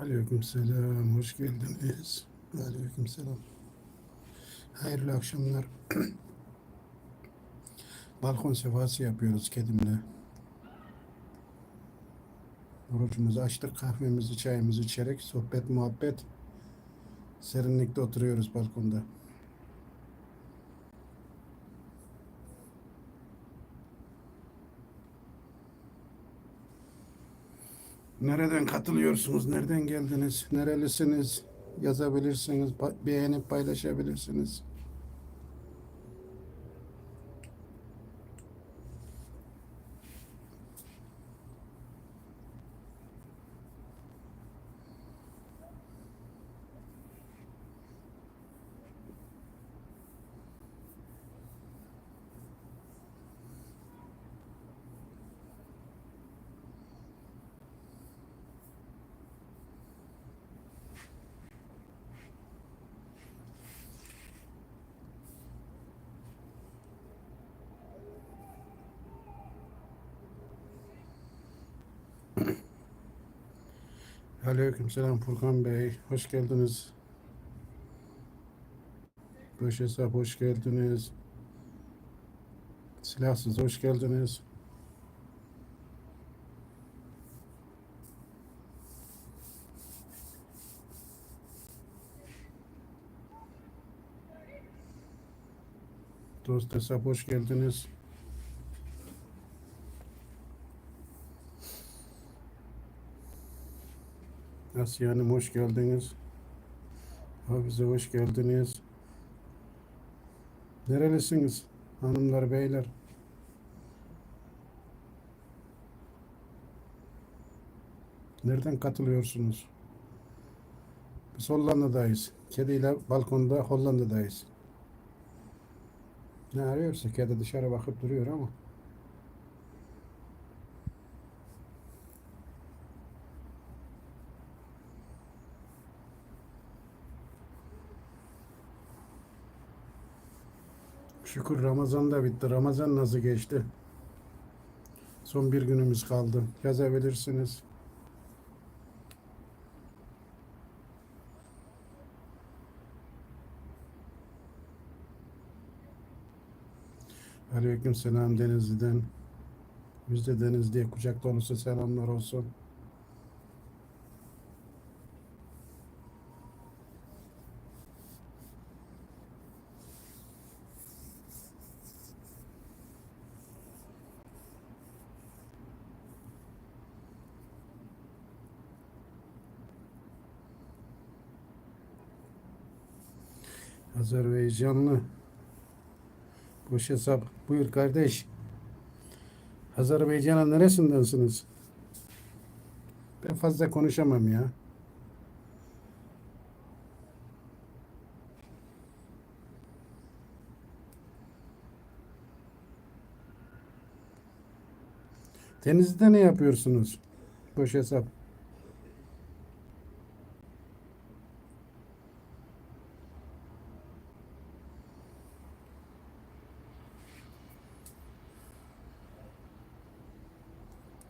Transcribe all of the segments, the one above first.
Aleyküm selam, hoş geldiniz. Aleyküm selam. Hayırlı akşamlar. Balkon sefası yapıyoruz kedimle. Orucumuzu açtık, kahvemizi, çayımızı içerek sohbet, muhabbet. Serinlikte oturuyoruz balkonda. Nereden katılıyorsunuz? Nereden geldiniz? Nerelisiniz? Yazabilirsiniz, beğenip paylaşabilirsiniz. Aleyküm selam Furkan Bey. Hoş geldiniz. Boş hesap hoş geldiniz. Silahsız hoş geldiniz. Dost hesap hoş geldiniz. Asiye Hanım hoş geldiniz. Hafize hoş geldiniz. Nerelisiniz hanımlar beyler? Nereden katılıyorsunuz? Biz Hollanda'dayız. Kediyle balkonda Hollanda'dayız. Ne arıyorsa kedi dışarı bakıp duruyor ama. Şükür Ramazan da bitti. Ramazan nasıl geçti? Son bir günümüz kaldı. Yazabilirsiniz. Aleyküm selam Denizli'den. Biz de Denizli'ye kucak dolusu selamlar olsun. Azerbaycanlı. Boş hesap. Buyur kardeş. Azerbaycan'ın neresindensiniz? Ben fazla konuşamam ya. Denizde ne yapıyorsunuz? Boş hesap.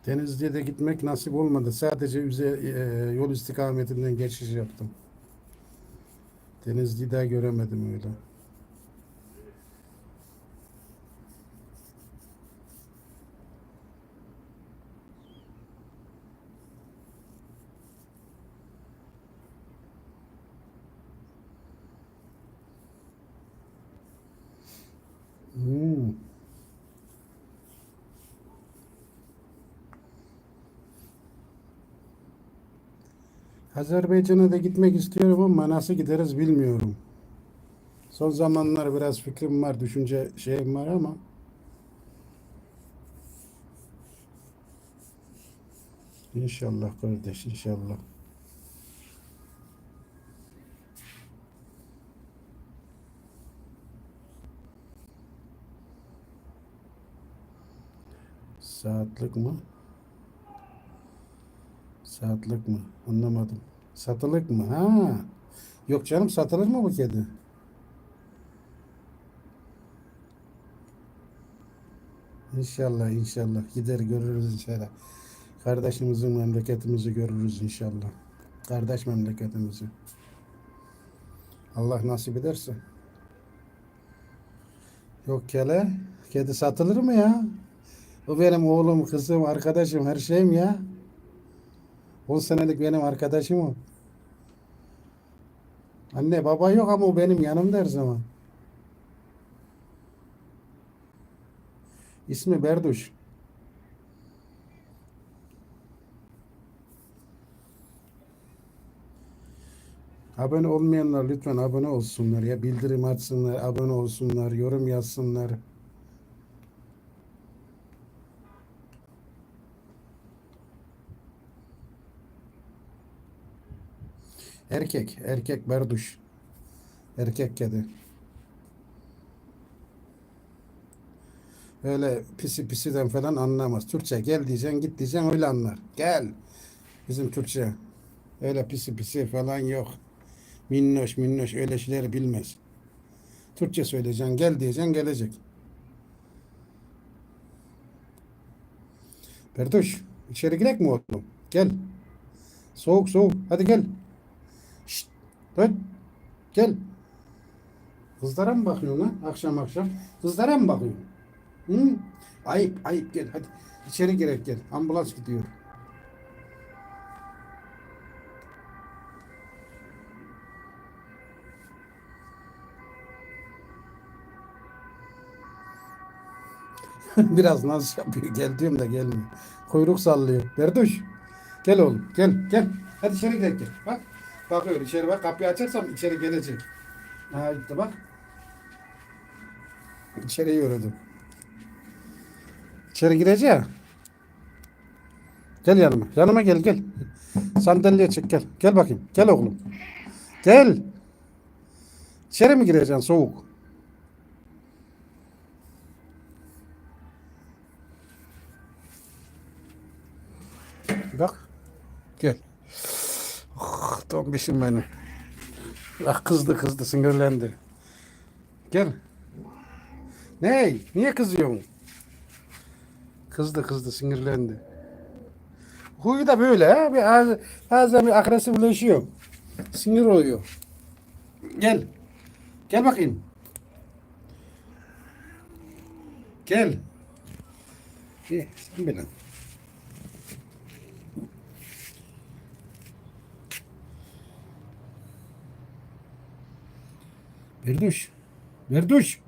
Denizli'ye de gitmek nasip olmadı. Sadece üze, e, yol istikametinden geçiş yaptım. Denizli'yi daha göremedim öyle. Azerbaycan'a da gitmek istiyorum ama nasıl gideriz bilmiyorum. Son zamanlar biraz fikrim var, düşünce şeyim var ama İnşallah kardeş, inşallah. Saatlik mı? Saatlik mi? Anlamadım. Satılık mı? Ha. Yok canım satılır mı bu kedi? İnşallah inşallah gider görürüz inşallah. Kardeşimizin memleketimizi görürüz inşallah. Kardeş memleketimizi. Allah nasip ederse. Yok kele. Kedi satılır mı ya? O benim oğlum, kızım, arkadaşım, her şeyim ya. 10 senelik benim arkadaşım o. Anne baba yok ama o benim yanımda her zaman. İsmi Berduş. Abone olmayanlar lütfen abone olsunlar ya. Bildirim açsınlar, abone olsunlar, yorum yazsınlar. Erkek, erkek berduş. Erkek kedi. Öyle pisi pisiden falan anlamaz. Türkçe gel diyeceksin, git diyeceksin öyle anlar. Gel. Bizim Türkçe. Öyle pisi pisi falan yok. Minnoş minnoş öyle şeyleri bilmez. Türkçe söyleyeceksin, gel diyeceksin, gelecek. Berduş, içeri girek mi oğlum? Gel. Soğuk soğuk. Hadi gel. Dön. Gel. Kızlara mı bakıyorsun lan akşam akşam? Kızlara mı bakıyorsun? Hı? Ayıp ayıp gel hadi. İçeri girek gel. Ambulans gidiyor. Biraz naz yapıyor. Gel diyorum gelmiyor. Kuyruk sallıyor. Berduş. Gel oğlum. Gel. Gel. Hadi içeri gidelim. Gel. Bak. Bakıyor içeri bak. Kapıyı açarsam içeri gelecek. Ha gitti bak. İçeri yürüdü. İçeri gireceğim. Gel yanıma. Yanıma gel gel. Sandalyeye çek gel. Gel bakayım. Gel oğlum. Gel. İçeri mi gireceksin soğuk? Bak. Gel. Tombişim benim. Ah kızdı kızdı sinirlendi. Gel. Ney? Niye kızıyorsun? Kızdı kızdı sinirlendi. Huyu da böyle ha. Bir az- bazen bir agresifleşiyor. Sinir oluyor. Gel. Gel bakayım. Gel. İyi, sen bilin. Berduş. Berduş.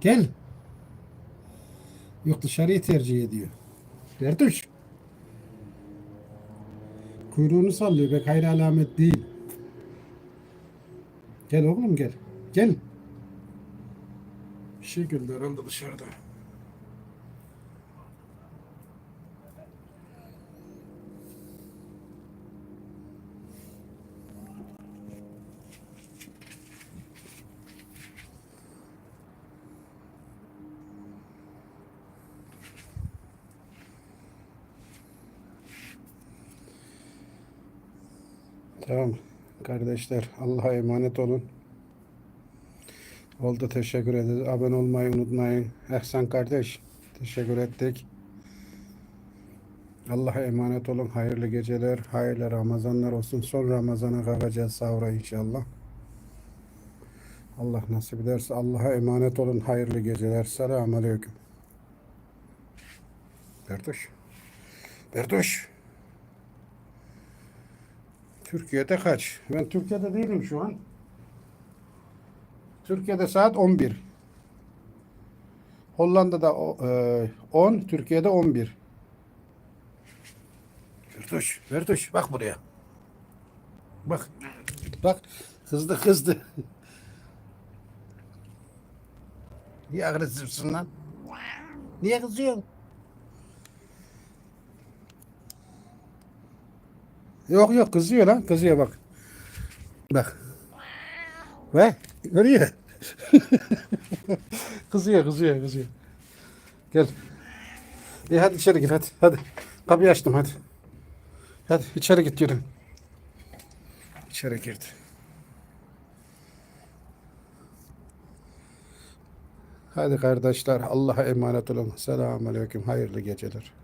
Gel. Yok dışarıyı tercih ediyor. Berduş. Kuyruğunu sallıyor. Pek hayır alamet değil. Gel oğlum gel. Gel. Bir şey güldü herhalde dışarıda. Tamam kardeşler Allah'a emanet olun. Oldu teşekkür ederiz. Abone olmayı unutmayın. Ehsan kardeş teşekkür ettik. Allah'a emanet olun. Hayırlı geceler, hayırlı Ramazanlar olsun. Son Ramazan'a kalkacağız sahura inşallah. Allah nasip ederse Allah'a emanet olun. Hayırlı geceler. Selamun Aleyküm. Berduş. Berduş. Türkiye'de kaç? Ben Türkiye'de değilim şu an. Türkiye'de saat 11. Hollanda'da o- e, 10, Türkiye'de 11. Vertuş, Vertuş bak buraya. Bak. Bak kızdı kızdı. Niye agresifsin lan? Niye kızıyorsun? Yok yok kızıyor lan. Kızıyor bak. Bak. Ve görüyor. kızıyor kızıyor kızıyor. Gel. İyi hadi içeri gir hadi. Hadi. Kapıyı açtım hadi. Hadi içeri git yürü. İçeri girdi. Hadi kardeşler Allah'a emanet olun. Selamun Aleyküm. Hayırlı geceler.